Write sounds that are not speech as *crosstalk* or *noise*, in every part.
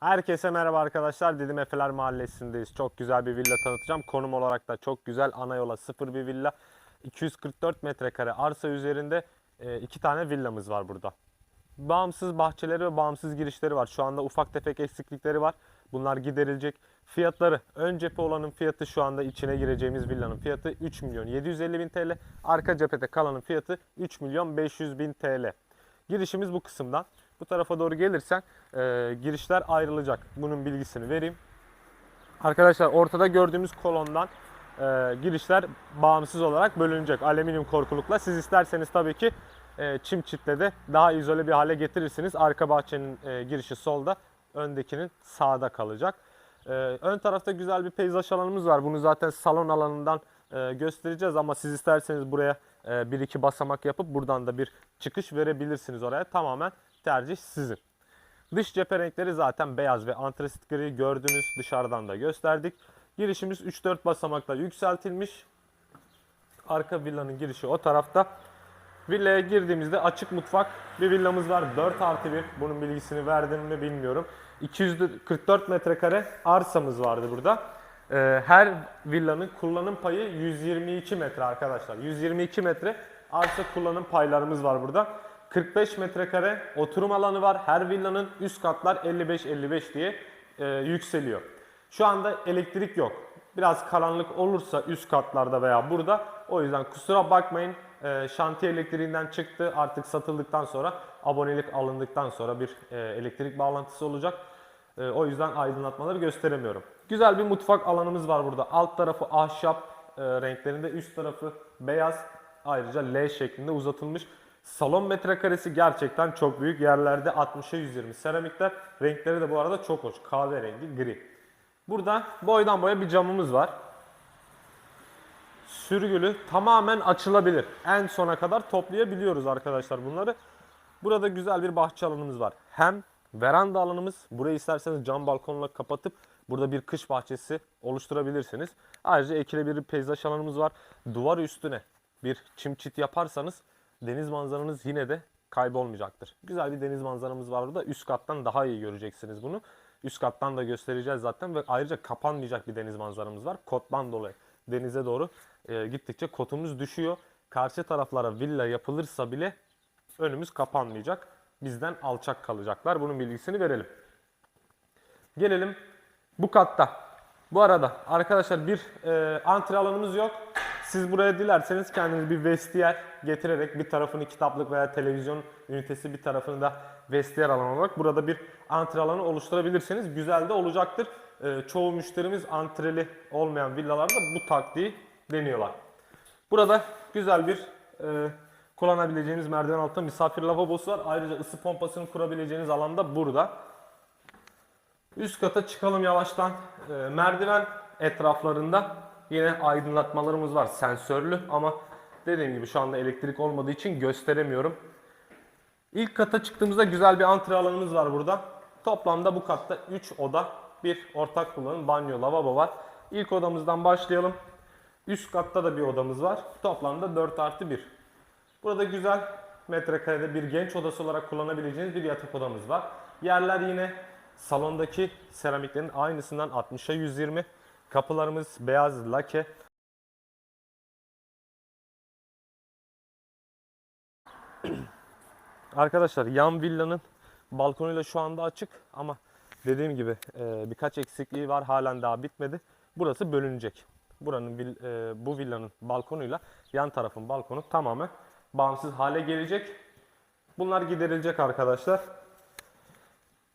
Herkese merhaba arkadaşlar. Didim Efeler Mahallesi'ndeyiz. Çok güzel bir villa tanıtacağım. Konum olarak da çok güzel. Ana yola sıfır bir villa. 244 metrekare arsa üzerinde e, iki tane villamız var burada. Bağımsız bahçeleri ve bağımsız girişleri var. Şu anda ufak tefek eksiklikleri var. Bunlar giderilecek. Fiyatları ön cephe olanın fiyatı şu anda içine gireceğimiz villanın fiyatı 3 milyon 750 bin TL. Arka cephede kalanın fiyatı 3 milyon 500 bin TL. Girişimiz bu kısımdan. Bu tarafa doğru gelirsen e, girişler ayrılacak. Bunun bilgisini vereyim. Arkadaşlar ortada gördüğümüz kolondan e, girişler bağımsız olarak bölünecek alüminyum korkulukla. Siz isterseniz tabii ki e, çim çitle de daha izole bir hale getirirsiniz. Arka bahçenin e, girişi solda, öndekinin sağda kalacak. E, ön tarafta güzel bir peyzaj alanımız var. Bunu zaten salon alanından e, göstereceğiz ama siz isterseniz buraya e, bir iki basamak yapıp buradan da bir çıkış verebilirsiniz oraya. Tamamen tercih sizin. Dış cephe renkleri zaten beyaz ve antrasit gri gördünüz dışarıdan da gösterdik. Girişimiz 3-4 basamakla yükseltilmiş. Arka villanın girişi o tarafta. Villaya girdiğimizde açık mutfak bir villamız var. 4 artı 1. Bunun bilgisini verdim mi bilmiyorum. 244 metrekare arsamız vardı burada. Ee, her villanın kullanım payı 122 metre arkadaşlar. 122 metre arsa kullanım paylarımız var burada. 45 metrekare oturum alanı var. Her villanın üst katlar 55-55 diye e, yükseliyor. Şu anda elektrik yok. Biraz karanlık olursa üst katlarda veya burada o yüzden kusura bakmayın e, şantiye elektriğinden çıktı. Artık satıldıktan sonra abonelik alındıktan sonra bir e, elektrik bağlantısı olacak. E, o yüzden aydınlatmaları gösteremiyorum. Güzel bir mutfak alanımız var burada. Alt tarafı ahşap e, renklerinde, üst tarafı beyaz. Ayrıca L şeklinde uzatılmış. Salon metrekaresi gerçekten çok büyük. Yerlerde 60'a 120 seramikler. Renkleri de bu arada çok hoş. Kahverengi, gri. Burada boydan boya bir camımız var. Sürgülü tamamen açılabilir. En sona kadar toplayabiliyoruz arkadaşlar bunları. Burada güzel bir bahçe alanımız var. Hem veranda alanımız. Burayı isterseniz cam balkonla kapatıp burada bir kış bahçesi oluşturabilirsiniz. Ayrıca ekilebilir peyzaj alanımız var. Duvar üstüne bir çim çit yaparsanız deniz manzaranız yine de kaybolmayacaktır. Güzel bir deniz manzaramız var burada. Üst kattan daha iyi göreceksiniz bunu. Üst kattan da göstereceğiz zaten ve ayrıca kapanmayacak bir deniz manzaramız var. Kottan dolayı denize doğru e, gittikçe kotumuz düşüyor. Karşı taraflara villa yapılırsa bile önümüz kapanmayacak. Bizden alçak kalacaklar. Bunun bilgisini verelim. Gelelim bu katta. Bu arada arkadaşlar bir e, antre alanımız yok. Siz buraya dilerseniz kendiniz bir vestiyer getirerek bir tarafını kitaplık veya televizyon ünitesi bir tarafını da vestiyer alanı olarak burada bir antre alanı oluşturabilirsiniz. Güzel de olacaktır. E, çoğu müşterimiz antreli olmayan villalarda bu taktiği deniyorlar. Burada güzel bir e, kullanabileceğiniz merdiven altında misafir lavabosu var. Ayrıca ısı pompasını kurabileceğiniz alanda burada. Üst kata çıkalım yavaştan. Ee, merdiven etraflarında yine aydınlatmalarımız var sensörlü ama dediğim gibi şu anda elektrik olmadığı için gösteremiyorum. İlk kata çıktığımızda güzel bir antre alanımız var burada. Toplamda bu katta 3 oda, bir ortak kullanım, banyo, lavabo var. İlk odamızdan başlayalım. Üst katta da bir odamız var. Toplamda 4 artı 1. Burada güzel metrekarede bir genç odası olarak kullanabileceğiniz bir yatak odamız var. Yerler yine salondaki seramiklerin aynısından 60'a 120. Kapılarımız beyaz lake. Arkadaşlar yan villanın balkonuyla şu anda açık ama dediğim gibi e, birkaç eksikliği var halen daha bitmedi. Burası bölünecek. Buranın e, bu villanın balkonuyla yan tarafın balkonu tamamen bağımsız hale gelecek. Bunlar giderilecek arkadaşlar.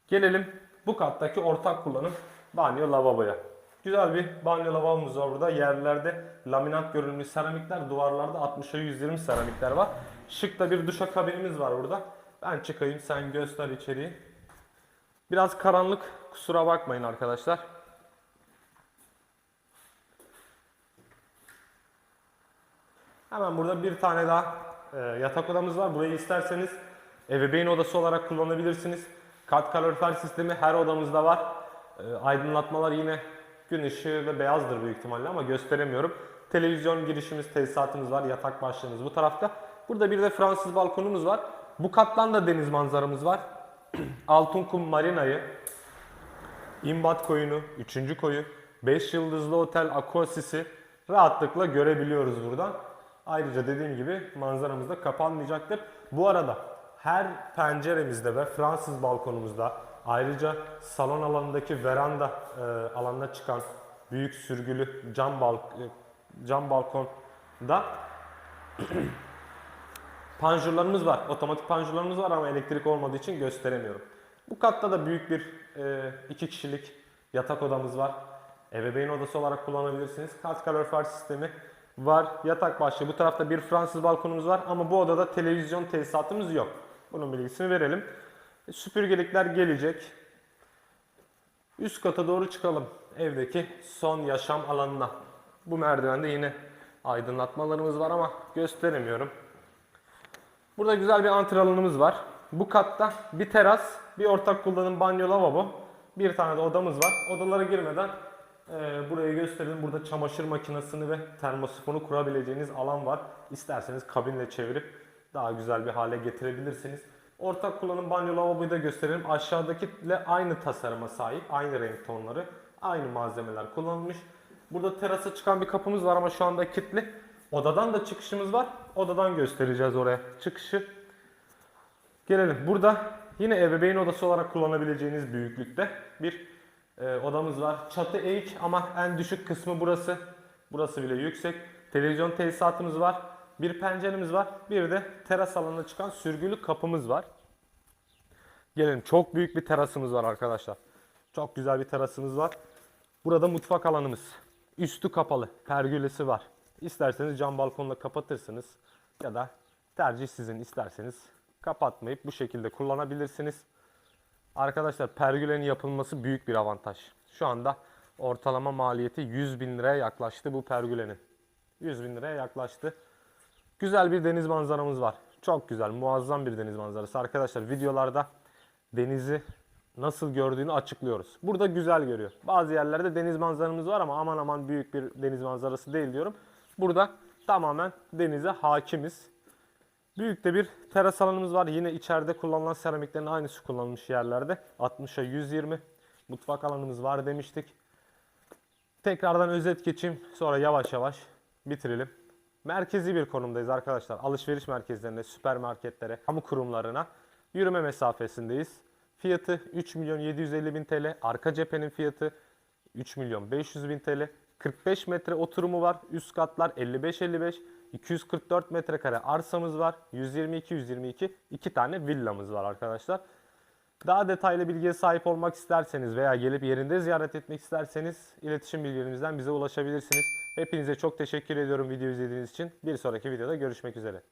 Gelelim bu kattaki ortak kullanım banyo lavaboya. Güzel bir banyo lavabomuz var burada. Yerlerde laminat görünümlü seramikler, duvarlarda 60'a 120 seramikler var. Şık da bir duşakabinimiz var burada. Ben çıkayım sen göster içeriği. Biraz karanlık kusura bakmayın arkadaşlar. Hemen burada bir tane daha e, yatak odamız var. Burayı isterseniz ebeveyn odası olarak kullanabilirsiniz. Kat kalorifer sistemi her odamızda var. E, aydınlatmalar yine gün ışığı ve beyazdır büyük ihtimalle ama gösteremiyorum. Televizyon girişimiz, tesisatımız var. Yatak başlığımız bu tarafta. Burada bir de Fransız balkonumuz var. Bu kattan da deniz manzaramız var. *clears throat* Altınkum Marina'yı İmbat koyunu, 3. koyu, 5 yıldızlı otel Aquasis'i rahatlıkla görebiliyoruz buradan. Ayrıca dediğim gibi manzaramız da kapanmayacaktır. Bu arada her penceremizde ve Fransız balkonumuzda ayrıca salon alanındaki veranda e, alanına çıkan büyük sürgülü cam, bal, e, cam balkonda *clears throat* panjurlarımız var. Otomatik panjurlarımız var ama elektrik olmadığı için gösteremiyorum. Bu katta da büyük bir e, iki kişilik yatak odamız var. Ebeveyn odası olarak kullanabilirsiniz. Kat kalorifer sistemi var. Yatak başlığı. Bu tarafta bir Fransız balkonumuz var ama bu odada televizyon tesisatımız yok. Bunun bilgisini verelim. Süpürgelikler gelecek. Üst kata doğru çıkalım. Evdeki son yaşam alanına. Bu merdivende yine aydınlatmalarımız var ama gösteremiyorum. Burada güzel bir antre alanımız var. Bu katta bir teras, bir ortak kullanım banyo lavabo, bir tane de odamız var. Odalara girmeden e, burayı gösterelim. Burada çamaşır makinesini ve termosifonu kurabileceğiniz alan var. İsterseniz kabinle çevirip daha güzel bir hale getirebilirsiniz. Ortak kullanım banyo lavaboyu da gösterelim. Aşağıdakiyle aynı tasarıma sahip, aynı renk tonları, aynı malzemeler kullanılmış. Burada terasa çıkan bir kapımız var ama şu anda kilitli. Odadan da çıkışımız var. Odadan göstereceğiz oraya çıkışı. Gelelim. Burada yine ebeveyn odası olarak kullanabileceğiniz büyüklükte bir e, odamız var. Çatı eğik ama en düşük kısmı burası. Burası bile yüksek. Televizyon tesisatımız var. Bir penceremiz var. Bir de teras alanına çıkan sürgülü kapımız var. Gelin çok büyük bir terasımız var arkadaşlar. Çok güzel bir terasımız var. Burada mutfak alanımız. Üstü kapalı. Pergülesi var. İsterseniz cam balkonla kapatırsınız. Ya da tercih sizin isterseniz kapatmayıp bu şekilde kullanabilirsiniz. Arkadaşlar pergülenin yapılması büyük bir avantaj. Şu anda ortalama maliyeti 100 bin liraya yaklaştı bu pergülenin. 100 bin liraya yaklaştı. Güzel bir deniz manzaramız var. Çok güzel, muazzam bir deniz manzarası. Arkadaşlar videolarda denizi nasıl gördüğünü açıklıyoruz. Burada güzel görüyor. Bazı yerlerde deniz manzaramız var ama aman aman büyük bir deniz manzarası değil diyorum. Burada tamamen denize hakimiz. Büyük de bir teras alanımız var. Yine içeride kullanılan seramiklerin aynısı kullanılmış yerlerde. 60'a 120 mutfak alanımız var demiştik. Tekrardan özet geçeyim. Sonra yavaş yavaş bitirelim. Merkezi bir konumdayız arkadaşlar. Alışveriş merkezlerine, süpermarketlere, kamu kurumlarına yürüme mesafesindeyiz. Fiyatı 3 milyon 750 bin TL. Arka cephenin fiyatı 3 milyon 500 bin TL. 45 metre oturumu var. Üst katlar 55-55. 244 metrekare arsamız var. 122-122. iki tane villamız var arkadaşlar. Daha detaylı bilgiye sahip olmak isterseniz veya gelip yerinde ziyaret etmek isterseniz iletişim bilgilerimizden bize ulaşabilirsiniz. Hepinize çok teşekkür ediyorum video izlediğiniz için. Bir sonraki videoda görüşmek üzere.